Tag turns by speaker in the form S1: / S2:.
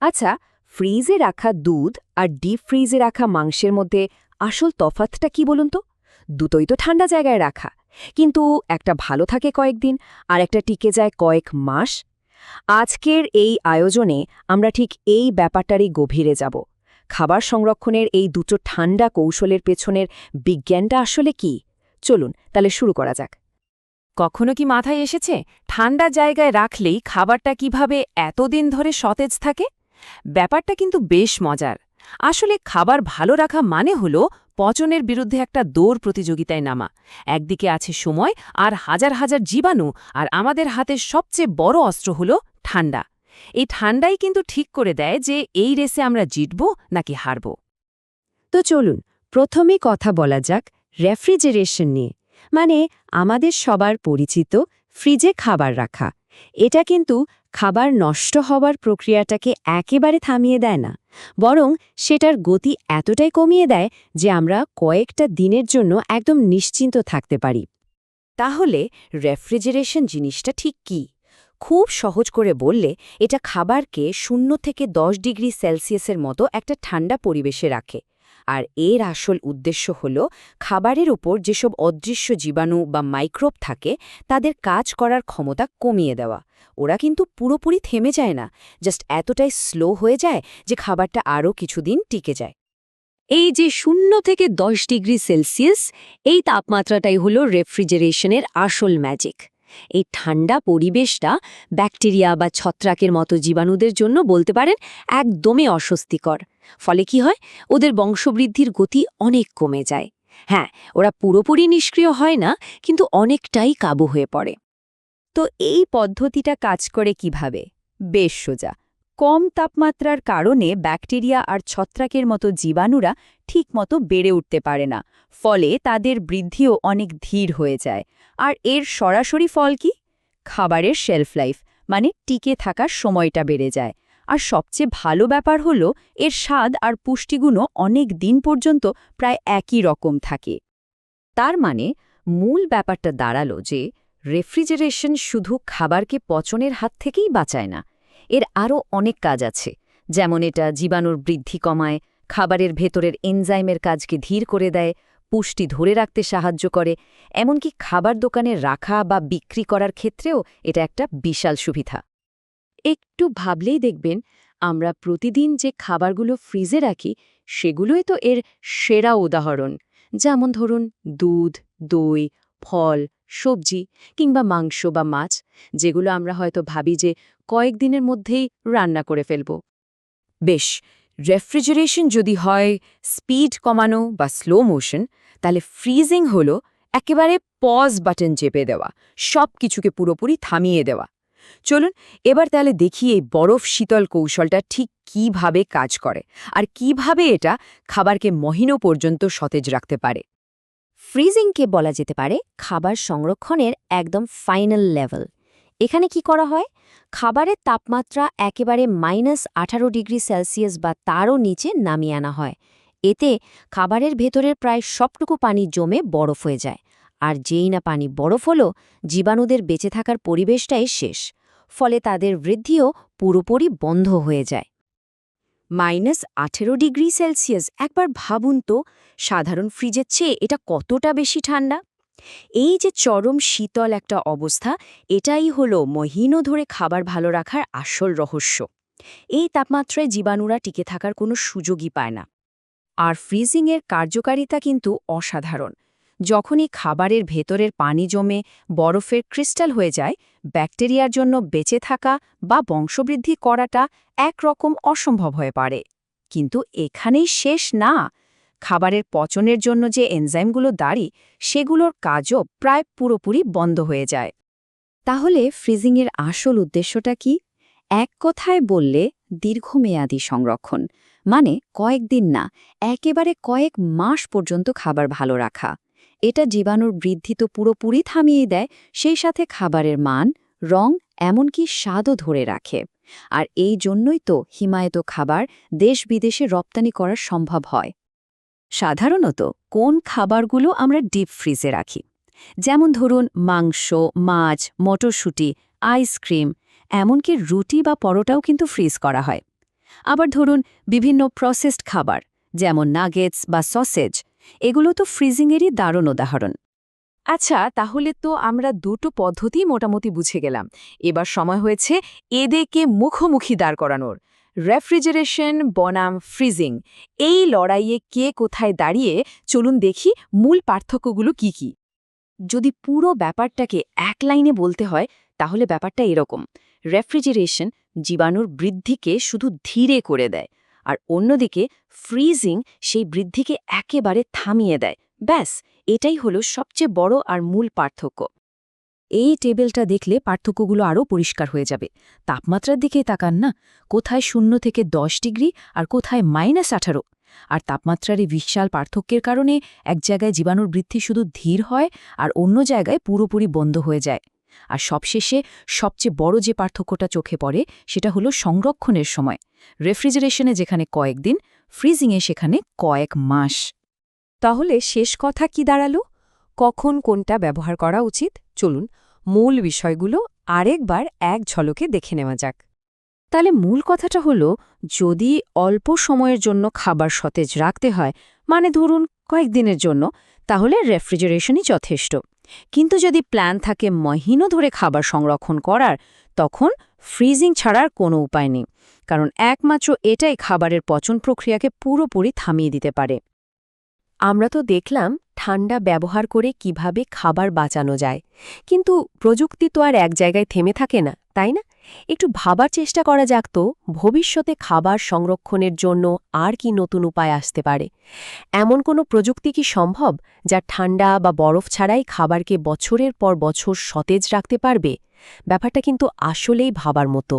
S1: আচ্ছা ফ্রিজে রাখা দুধ আর ডিপ ফ্রিজে রাখা মাংসের মধ্যে আসল তফাতটা কি বলুন তো? দুটোই তো ঠান্ডা জায়গায় রাখা। কিন্তু একটা ভালো থাকে কয়েকদিন আর একটা টিকে যায় কয়েক মাস। আজকের এই আয়োজনে আমরা ঠিক এই ব্যাপারটারই গভীরে যাব। খাবার সংরক্ষণের এই দুটো ঠান্ডা কৌশলের পেছনের বিজ্ঞানটা আসলে কি? চলুন, তাহলে শুরু করা যাক।
S2: কখনো কি মাথায় এসেছে? ঠান্ডা জায়গায় রাখলেই খাবারটা কীভাবে এতদিন ধরে সতেজ থাকে? ব্যাপারটা কিন্তু বেশ মজার। আসলে খাবার ভালো রাখা মানে হল পচনের বিরুদ্ধে একটা দৌড় প্রতিযোগিতায় নামা। একদিকে আছে সময় আর হাজার হাজার জীবাণু আর আমাদের হাতের সবচেয়ে বড় অস্ত্র হল ঠান্ডা। এই ঠান্ডাই কিন্তু ঠিক করে দেয় যে এই রেসে আমরা জিতব নাকি হারব।
S1: তো চলুন, প্রথমে কথা বলা যাক রেফ্রিজারেশন নিয়ে। মানে আমাদের সবার পরিচিত ফ্রিজে খাবার রাখা। এটা কিন্তু খাবার নষ্ট হবার প্রক্রিয়াটাকে একেবারে থামিয়ে দেয় না, বরং সেটার গতি এতটাই কমিয়ে দেয় যে আমরা কয়েকটা দিনের জন্য একদম নিশ্চিন্ত থাকতে পারি। তাহলে রেফ্রিজারেশন জিনিসটা ঠিক কি? খুব সহজ করে বললে, এটা খাবারকে শূন্য থেকে দশ ডিগ্রি সেলসিয়াসের মতো একটা ঠান্ডা পরিবেশে রাখে। আর এর আসল উদ্দেশ্য হল, খাবারের ওপর যেসব অদৃশ্য জীবাণু বা মাইক্রোব থাকে, তাদের কাজ করার ক্ষমতা কমিয়ে দেওয়া। ওরা কিন্তু পুরোপুরি থেমে যায় না, জাস্ট এতটাই স্লো হয়ে যায় যে খাবারটা আরও কিছুদিন টিকে যায়। এই যে শূন্য থেকে দশ ডিগ্রি সেলসিয়াস, এই তাপমাত্রাটাই হল রেফ্রিজারেশনের আসল ম্যাজিক। এই ঠান্ডা পরিবেশটা ব্যাকটেরিয়া বা ছত্রাকের মতো জীবাণুদের জন্য বলতে পারেন একদমই অস্বস্তিকর। ফলে কি হয়? ওদের বংশবৃদ্ধির গতি অনেক কমে যায়। হ্যাঁ ওরা পুরোপুরি নিষ্ক্রিয় হয় না, কিন্তু অনেকটাই কাবু হয়ে পড়ে। তো এই পদ্ধতিটা কাজ করে কীভাবে? বেশ সোজা। কম তাপমাত্রার কারণে ব্যাকটেরিয়া আর ছত্রাকের মতো জীবাণুরা ঠিকমতো বেড়ে উঠতে পারে না, ফলে তাদের বৃদ্ধিও অনেক ধীর হয়ে যায়। আর এর সরাসরি ফল কি? খাবারের শেলফ লাইফ মানে টিকে থাকার সময়টা বেড়ে যায়। আর সবচেয়ে ভালো ব্যাপার হল, এর স্বাদ আর পুষ্টিগুণও অনেক দিন পর্যন্ত প্রায় একই রকম থাকে। তার মানে মূল ব্যাপারটা দাঁড়াল যে রেফ্রিজারেশন শুধু খাবারকে পচনের হাত থেকেই বাঁচায় না এর আরও অনেক কাজ আছে, যেমন এটা জীবাণুর বৃদ্ধি কমায়, খাবারের ভেতরের এনজাইমের কাজকে ধীর করে দেয়, পুষ্টি ধরে রাখতে সাহায্য করে, এমনকি খাবার দোকানে রাখা বা বিক্রি করার ক্ষেত্রেও এটা একটা বিশাল সুবিধা। একটু ভাবলেই দেখবেন, আমরা প্রতিদিন যে খাবারগুলো ফ্রিজে রাখি, সেগুলোই তো এর সেরা উদাহরণ। যেমন ধরুন, দুধ, দই, ফল সবজি কিংবা মাংস বা মাছ, যেগুলো আমরা হয়তো ভাবি যে কয়েকদিনের মধ্যেই রান্না করে ফেলব। বেশ, রেফ্রিজারেশন যদি হয় স্পিড কমানো বা স্লো মোশন তাহলে ফ্রিজিং হল একেবারে পজ বাটন চেপে দেওয়া সব কিছুকে পুরোপুরি থামিয়ে দেওয়া। চলুন, এবার তাহলে দেখি এই বরফ শীতল কৌশলটা ঠিক কীভাবে কাজ করে, আর কীভাবে এটা খাবারকে মহিনো পর্যন্ত সতেজ রাখতে পারে। ফ্রিজিংকে বলা যেতে পারে খাবার সংরক্ষণের একদম ফাইনাল লেভেল। এখানে কি করা হয়? খাবারের তাপমাত্রা একেবারে মাইনাস আঠারো ডিগ্রি সেলসিয়াস বা তারও নিচে নামিয়ে আনা হয়। এতে খাবারের ভেতরের প্রায় সবটুকু পানি জমে বরফ হয়ে যায়। আর যেই না পানি বরফ হলো, জীবাণুদের বেঁচে থাকার পরিবেশটাই শেষ। ফলে তাদের বৃদ্ধিও পুরোপুরি বন্ধ হয়ে যায়। মাইনাস আঠেরো ডিগ্রি সেলসিয়াস। একবার ভাবুন তো, সাধারণ ফ্রিজের চেয়ে এটা কতটা বেশি ঠান্ডা? এই যে চরম শীতল একটা অবস্থা, এটাই হলো মহিনো ধরে খাবার ভালো রাখার আসল রহস্য। এই তাপমাত্রায় জীবাণুরা টিকে থাকার কোনো সুযোগই পায় না। আর ফ্রিজিংয়ের কার্যকারিতা কিন্তু অসাধারণ। যখনই খাবারের ভেতরের পানি জমে বরফের ক্রিস্টাল হয়ে যায়, ব্যাকটেরিয়ার জন্য বেঁচে থাকা বা বংশবৃদ্ধি করাটা একরকম অসম্ভব হয়ে পারে কিন্তু এখানেই শেষ না। খাবারের পচনের জন্য যে এনজাইমগুলো দাঁড়ি, সেগুলোর কাজও প্রায় পুরোপুরি বন্ধ হয়ে যায়। তাহলে ফ্রিজিংয়ের আসল উদ্দেশ্যটা কি? এক কথায় বললে, দীর্ঘমেয়াদী সংরক্ষণ মানে কয়েকদিন না, একেবারে কয়েক মাস পর্যন্ত খাবার ভালো রাখা। এটা জীবাণুর বৃদ্ধি তো পুরোপুরি থামিয়ে দেয়, সেই সাথে খাবারের মান, রং, এমনকি স্বাদও ধরে রাখে। আর এই জন্যই তো হিমায়িত খাবার দেশ বিদেশে রপ্তানি করা সম্ভব হয়। সাধারণত কোন খাবারগুলো আমরা ডিপ ফ্রিজে রাখি? যেমন ধরুন, মাংস, মাছ, মটরশুঁটি, আইসক্রিম, এমনকি রুটি বা পরোটাও কিন্তু ফ্রিজ করা হয়। আবার ধরুন, বিভিন্ন প্রসেসড খাবার, যেমন নাগেটস বা সসেজ এগুলো তো ফ্রিজিংয়েরই দারুণ উদাহরণ।
S2: আচ্ছা তাহলে তো আমরা দুটো পদ্ধতি মোটামুটি বুঝে গেলাম। এবার সময় হয়েছে এদেরকে মুখোমুখি দাঁড় করানোর। রেফ্রিজারেশন বনাম ফ্রিজিং। এই লড়াইয়ে কে কোথায় দাঁড়িয়ে? চলুন দেখি মূল পার্থক্যগুলো কি কি।
S1: যদি পুরো ব্যাপারটাকে এক লাইনে বলতে হয়, তাহলে ব্যাপারটা এরকম। রেফ্রিজারেশন জীবাণুর বৃদ্ধিকে শুধু ধীরে করে দেয়। আর অন্যদিকে ফ্রিজিং সেই বৃদ্ধিকে একেবারে থামিয়ে দেয়। ব্যাস, এটাই হলো সবচেয়ে বড় আর মূল পার্থক্য। এই টেবিলটা দেখলে পার্থক্যগুলো আরও পরিষ্কার হয়ে যাবে। তাপমাত্রার দিকেই তাকান না। কোথায় শূন্য থেকে দশ ডিগ্রি আর কোথায় মাইনাস আঠারো? আর তাপমাত্রার এই বিশাল পার্থক্যের কারণে এক জায়গায় জীবাণুর বৃদ্ধি শুধু ধীর হয় আর অন্য জায়গায় পুরোপুরি বন্ধ হয়ে যায়। আর সবশেষে সবচেয়ে বড় যে পার্থক্যটা চোখে পড়ে সেটা হলো সংরক্ষণের সময়। রেফ্রিজারেশনে যেখানে কয়েকদিন ফ্রিজিংয়ে সেখানে কয়েক মাস।
S2: তাহলে শেষ কথা কি দাঁড়াল? কখন কোনটা ব্যবহার করা উচিত? চলুন মূল বিষয়গুলো আরেকবার এক ঝলকে দেখে নেওয়া যাক।
S1: তাহলে মূল কথাটা হলো, যদি অল্প সময়ের জন্য খাবার সতেজ রাখতে হয় মানে ধরুন কয়েকদিনের জন্য, তাহলে রেফ্রিজারেশনই যথেষ্ট। কিন্তু যদি প্ল্যান থাকে মহিনও ধরে খাবার সংরক্ষণ করার, তখন ফ্রিজিং ছাড়ার কোনো উপায় নেই, কারণ একমাত্র এটাই খাবারের পচন প্রক্রিয়াকে পুরোপুরি থামিয়ে দিতে পারে।
S2: আমরা তো দেখলাম ঠান্ডা ব্যবহার করে কীভাবে খাবার বাঁচানো যায়। কিন্তু প্রযুক্তি তো আর এক জায়গায় থেমে থাকে না, তাই না? একটু ভাবার চেষ্টা করা যাক তো, ভবিষ্যতে খাবার সংরক্ষণের জন্য আর কি নতুন উপায় আসতে পারে। এমন কোনো প্রযুক্তি কি সম্ভব যা ঠান্ডা বা বরফ ছাড়াই খাবারকে বছরের পর বছর সতেজ রাখতে পারবে? ব্যাপারটা কিন্তু আসলেই ভাবার মতো।